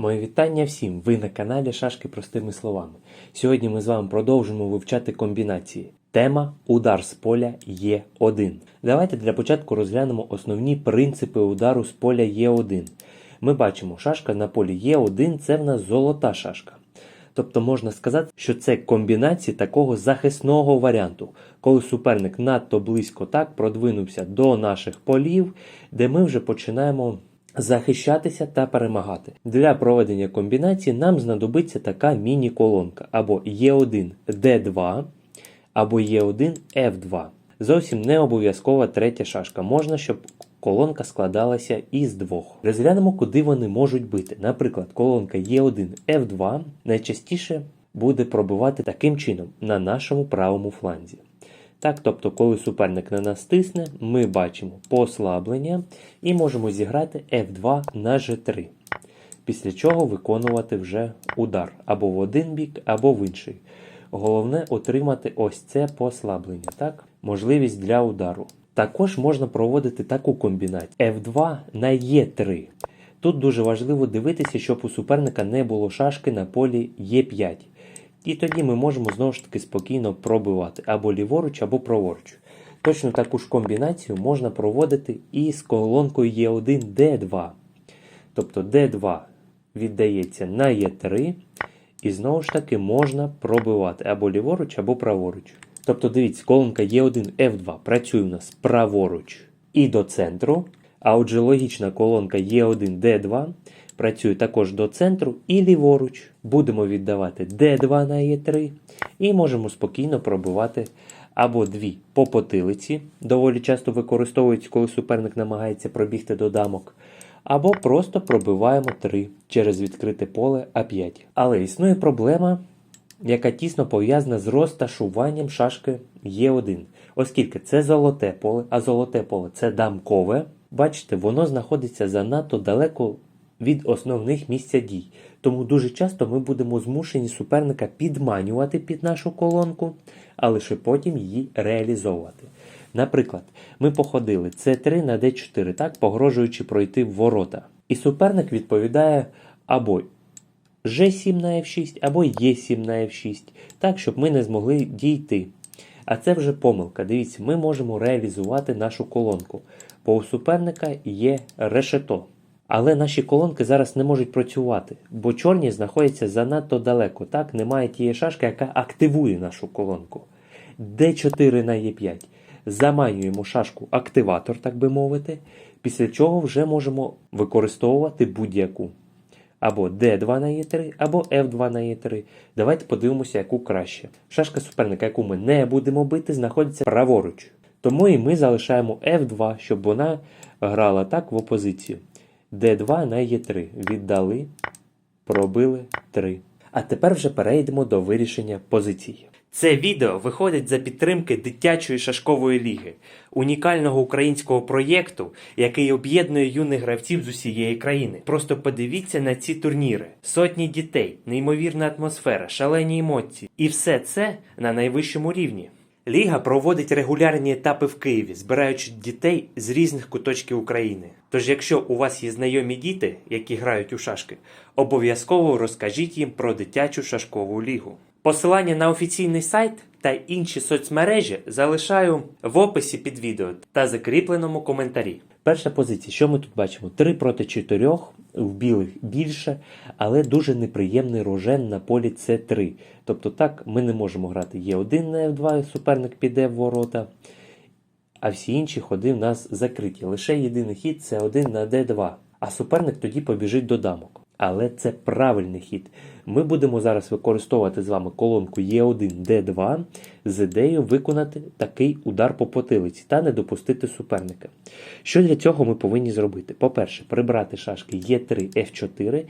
Моє вітання всім! Ви на каналі Шашки простими словами. Сьогодні ми з вами продовжимо вивчати комбінації. Тема Удар з поля Е1. Давайте для початку розглянемо основні принципи удару з поля Е1. Ми бачимо, шашка на полі Е1 це в нас золота шашка. Тобто можна сказати, що це комбінації такого захисного варіанту, коли суперник надто близько так продвинувся до наших полів, де ми вже починаємо захищатися та перемагати. Для проведення комбінації нам знадобиться така міні-колонка або Е1 Д2, або Е1 F2. Зовсім не обов'язкова третя шашка. Можна, щоб колонка складалася із двох. Розглянемо, куди вони можуть бити. Наприклад, колонка Е1 F2 найчастіше буде пробивати таким чином на нашому правому фланзі. Так, тобто, коли суперник на нас тисне, ми бачимо послаблення і можемо зіграти F2 на G3. Після чого виконувати вже удар або в один бік, або в інший. Головне отримати ось це послаблення, так? можливість для удару. Також можна проводити таку комбінацію F2 на E3. Тут дуже важливо дивитися, щоб у суперника не було шашки на полі E5. І тоді ми можемо знову ж таки спокійно пробивати або ліворуч, або праворуч. Точно таку ж комбінацію можна проводити і з колонкою Е1 D2. Тобто D2 віддається на Е3, і знову ж таки можна пробивати або ліворуч, або праворуч. Тобто, дивіться, колонка Е1 F2 працює у нас праворуч і до центру. А отже, логічна колонка Е1 D2 працює також до центру і ліворуч. Будемо віддавати D2 на Е3 і можемо спокійно пробивати або дві по потилиці, доволі часто використовують, коли суперник намагається пробігти до дамок, або просто пробиваємо 3 через відкрите поле А5. Але існує проблема, яка тісно пов'язана з розташуванням шашки Е1. Оскільки це золоте поле, а золоте поле це дамкове. Бачите, воно знаходиться занадто далеко від основних місця дій. Тому дуже часто ми будемо змушені суперника підманювати під нашу колонку, а лише потім її реалізовувати. Наприклад, ми походили С3 на Д4, так, погрожуючи пройти в ворота. І суперник відповідає або G7 на F6, або Е7 на F6, так, щоб ми не змогли дійти. А це вже помилка. Дивіться, ми можемо реалізувати нашу колонку. Бо у суперника є решето. Але наші колонки зараз не можуть працювати, бо чорні знаходяться занадто далеко. Так, немає тієї шашки, яка активує нашу колонку. D4 на E5. Заманюємо шашку активатор, так би мовити, після чого вже можемо використовувати будь-яку. Або D2 на E3, або F2 на E3. Давайте подивимося, яку краще. Шашка суперника, яку ми не будемо бити, знаходиться праворуч. Тому і ми залишаємо F2, щоб вона грала так в опозицію. D2 на E3. Віддали, пробили 3. А тепер вже перейдемо до вирішення позиції. Це відео виходить за підтримки дитячої шашкової ліги, унікального українського проєкту, який об'єднує юних гравців з усієї країни. Просто подивіться на ці турніри: сотні дітей, неймовірна атмосфера, шалені емоції, і все це на найвищому рівні. Ліга проводить регулярні етапи в Києві, збираючи дітей з різних куточків України. Тож, якщо у вас є знайомі діти, які грають у шашки, обов'язково розкажіть їм про дитячу шашкову лігу. Посилання на офіційний сайт та інші соцмережі залишаю в описі під відео та закріпленому коментарі. Перша позиція, що ми тут бачимо? 3 проти 4, в білих більше, але дуже неприємний рожен на полі С3. Тобто так ми не можемо грати Е1 на F2, суперник піде в ворота, а всі інші ходи в нас закриті. Лише єдиний хід це 1 на D2, а суперник тоді побіжить до дамок. Але це правильний хід. Ми будемо зараз використовувати з вами колонку Е1 Д2 з ідеєю виконати такий удар по потилиці та не допустити суперника. Що для цього ми повинні зробити? По-перше, прибрати шашки Е3 F4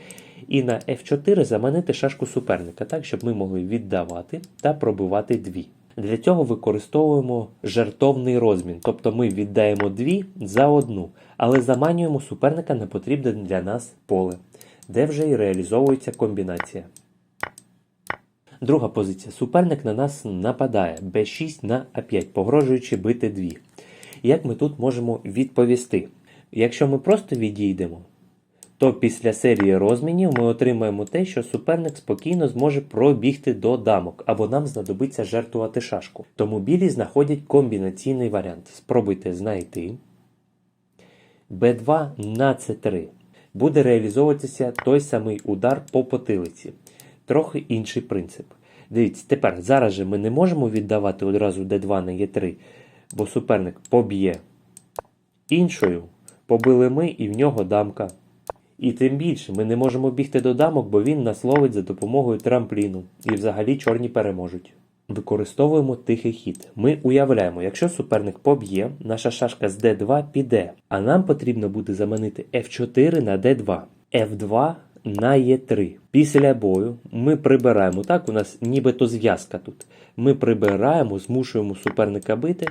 і на F4 заманити шашку суперника, так, щоб ми могли віддавати та пробивати дві. Для цього використовуємо жертовний розмін, тобто ми віддаємо дві за одну, але заманюємо суперника на потрібне для нас поле де вже і реалізовується комбінація. Друга позиція. Суперник на нас нападає b6 на a5, погрожуючи бити 2. Як ми тут можемо відповісти? Якщо ми просто відійдемо, то після серії розмінів ми отримаємо те, що суперник спокійно зможе пробігти до дамок, або нам знадобиться жертвувати шашку. Тому білі знаходять комбінаційний варіант. Спробуйте знайти. Б2 на С3. Буде реалізовуватися той самий удар по потилиці. Трохи інший принцип. Дивіться, тепер зараз же ми не можемо віддавати одразу Д2 на Е3, бо суперник поб'є іншою. Побили ми і в нього дамка. І тим більше ми не можемо бігти до дамок, бо він нас ловить за допомогою трампліну. І взагалі чорні переможуть. Використовуємо тихий хід. Ми уявляємо, якщо суперник поб'є, наша шашка з d2 піде, а нам потрібно буде заманити f4 на d2, f2 на e3. Після бою ми прибираємо, так, у нас нібито зв'язка тут. Ми прибираємо, змушуємо суперника бити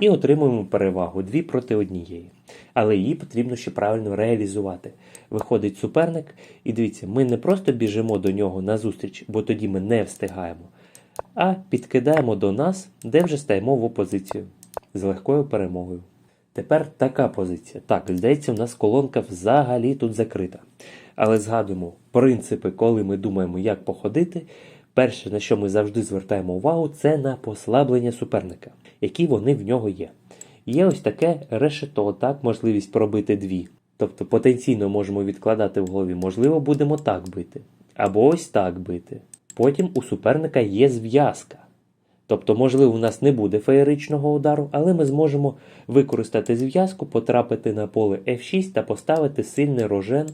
і отримуємо перевагу 2 проти однієї. Але її потрібно ще правильно реалізувати. Виходить суперник, і дивіться, ми не просто біжимо до нього на зустріч, бо тоді ми не встигаємо, а підкидаємо до нас, де вже стаємо в опозицію з легкою перемогою. Тепер така позиція. Так, здається, у нас колонка взагалі тут закрита. Але згадуємо принципи, коли ми думаємо, як походити. Перше, на що ми завжди звертаємо увагу, це на послаблення суперника, які вони в нього є. Є ось таке решето, так, можливість пробити дві. Тобто потенційно можемо відкладати в голові, можливо, будемо так бити, або ось так бити. Потім у суперника є зв'язка. Тобто, можливо, у нас не буде феєричного удару, але ми зможемо використати зв'язку, потрапити на поле F6 та поставити сильний рожен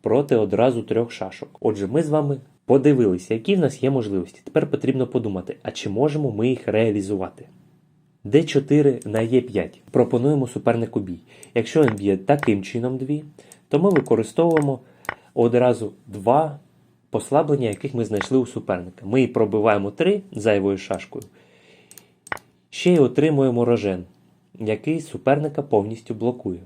проти одразу трьох шашок. Отже, ми з вами подивилися, які в нас є можливості. Тепер потрібно подумати, а чи можемо ми їх реалізувати. D4 на E5. Пропонуємо супернику бій. Якщо він б'є таким чином дві, то ми використовуємо одразу два послаблення, яких ми знайшли у суперника. Ми пробиваємо 3 зайвою шашкою. Ще й отримуємо рожен, який суперника повністю блокує.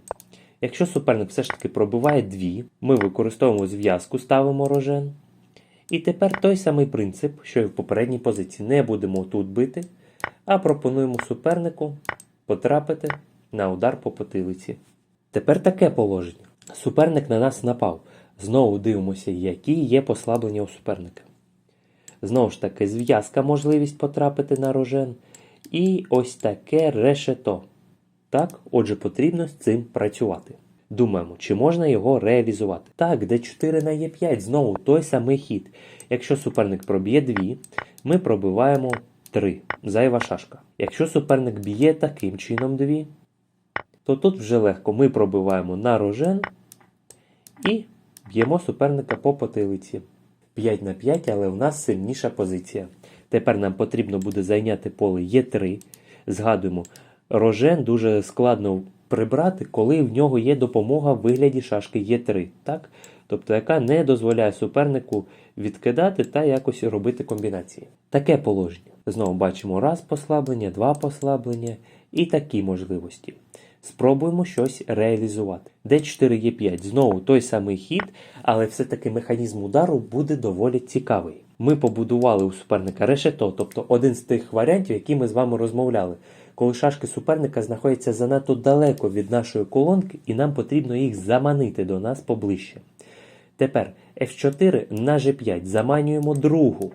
Якщо суперник все ж таки пробиває 2, ми використовуємо зв'язку, ставимо рожен. І тепер той самий принцип, що і в попередній позиції. Не будемо тут бити, а пропонуємо супернику потрапити на удар по потилиці. Тепер таке положення. Суперник на нас напав. Знову дивимося, які є послаблення у суперника. Знову ж таки, зв'язка можливість потрапити на рожен. І ось таке решето. Так, отже, потрібно з цим працювати. Думаємо, чи можна його реалізувати. Так, d4 на e5, знову той самий хід. Якщо суперник проб'є 2, ми пробиваємо 3. Зайва шашка. Якщо суперник б'є таким чином 2, то тут вже легко. Ми пробиваємо на рожен і б'ємо суперника по потилиці. 5 на 5, але в нас сильніша позиція. Тепер нам потрібно буде зайняти поле Е3. Згадуємо, рожен дуже складно прибрати, коли в нього є допомога в вигляді шашки Е3, так? тобто яка не дозволяє супернику відкидати та якось робити комбінації. Таке положення. Знову бачимо раз послаблення, два послаблення і такі можливості. Спробуємо щось реалізувати. D4E5 знову той самий хід, але все-таки механізм удару буде доволі цікавий. Ми побудували у суперника решето, тобто один з тих варіантів, які ми з вами розмовляли, коли шашки суперника знаходяться занадто далеко від нашої колонки, і нам потрібно їх заманити до нас поближче. Тепер F4 на G5 заманюємо другу.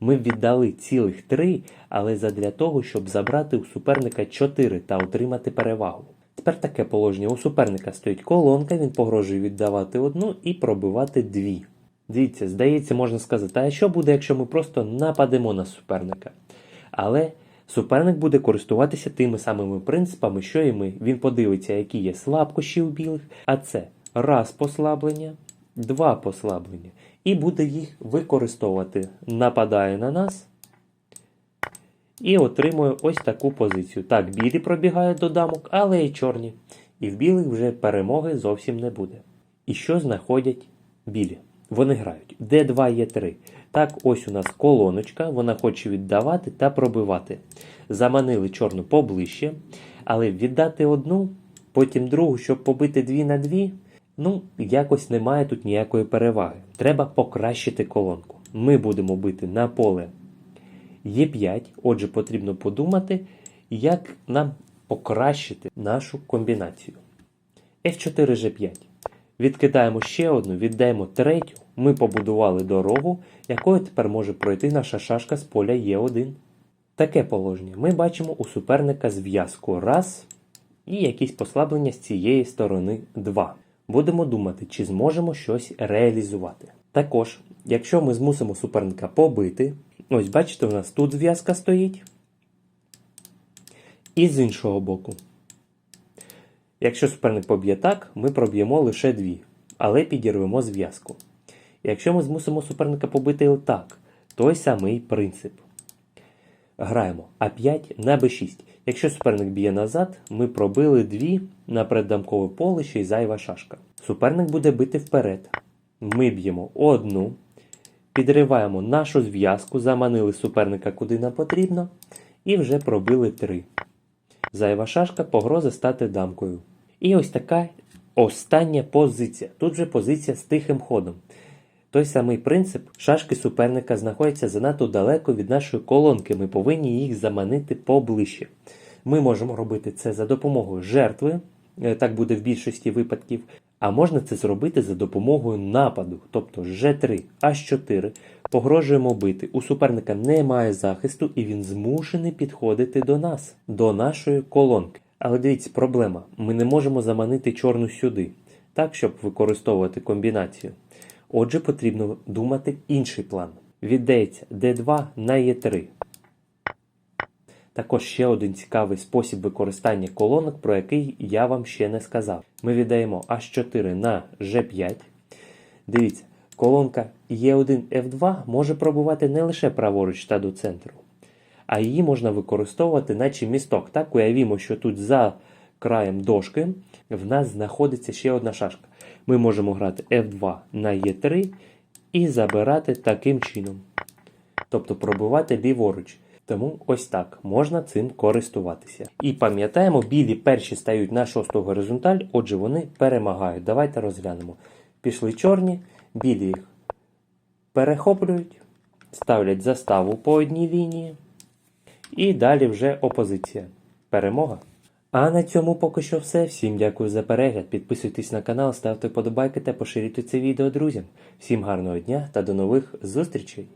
Ми віддали цілих 3, але задля того, щоб забрати у суперника 4 та отримати перевагу. Тепер таке положення. У суперника стоїть колонка, він погрожує віддавати одну і пробивати дві. Дивіться, здається, можна сказати, а що буде, якщо ми просто нападемо на суперника? Але суперник буде користуватися тими самими принципами, що і ми. Він подивиться, які є слабкощі у білих, а це раз послаблення, два послаблення, і буде їх використовувати. Нападає на нас і отримує ось таку позицію. Так, білі пробігають до дамок, але і чорні. І в білих вже перемоги зовсім не буде. І що знаходять білі? Вони грають D2 є 3. Так, ось у нас колоночка, вона хоче віддавати та пробивати. Заманили чорну поближче, але віддати одну, потім другу, щоб побити дві на дві, ну, якось немає тут ніякої переваги. Треба покращити колонку. Ми будемо бити на поле Е5, отже, потрібно подумати, як нам покращити нашу комбінацію. F4 G5. Відкидаємо ще одну, віддаємо третю. Ми побудували дорогу, якою тепер може пройти наша шашка з поля Е1. Таке положення. Ми бачимо у суперника зв'язку раз і якісь послаблення з цієї сторони 2. Будемо думати, чи зможемо щось реалізувати. Також, якщо ми змусимо суперника побити, ось бачите, у нас тут зв'язка стоїть. І з іншого боку. Якщо суперник поб'є так, ми проб'ємо лише дві, але підірвемо зв'язку. Якщо ми змусимо суперника побити отак, той самий принцип. Граємо А5 на Б6. Якщо суперник б'є назад, ми пробили дві на преддамкове поле ще й зайва шашка. Суперник буде бити вперед. Ми б'ємо одну, підриваємо нашу зв'язку, заманили суперника куди нам потрібно, і вже пробили три. Зайва шашка погроза стати дамкою. І ось така остання позиція. Тут вже позиція з тихим ходом. Той самий принцип, шашки суперника знаходяться занадто далеко від нашої колонки. Ми повинні їх заманити поближче. Ми можемо робити це за допомогою жертви, е, так буде в більшості випадків. А можна це зробити за допомогою нападу, тобто G3, H4, погрожуємо бити. У суперника немає захисту і він змушений підходити до нас, до нашої колонки. Але дивіться, проблема: ми не можемо заманити чорну сюди, так, щоб використовувати комбінацію. Отже, потрібно думати інший план. Віддається D2 на E3. Також ще один цікавий спосіб використання колонок, про який я вам ще не сказав. Ми віддаємо H4 на G5. Дивіться, колонка E1 F2 може пробувати не лише праворуч та до центру, а її можна використовувати наче місток. Так, уявімо, що тут за краєм дошки в нас знаходиться ще одна шашка. Ми можемо грати F2 на E3 і забирати таким чином. Тобто пробивати ліворуч. Тому ось так можна цим користуватися. І пам'ятаємо, білі перші стають на шосту горизонталь, отже, вони перемагають. Давайте розглянемо. Пішли чорні, білі їх перехоплюють, ставлять заставу по одній лінії. І далі вже опозиція. Перемога. А на цьому поки що все. Всім дякую за перегляд. Підписуйтесь на канал, ставте вподобайки та поширюйте це відео друзям. Всім гарного дня та до нових зустрічей!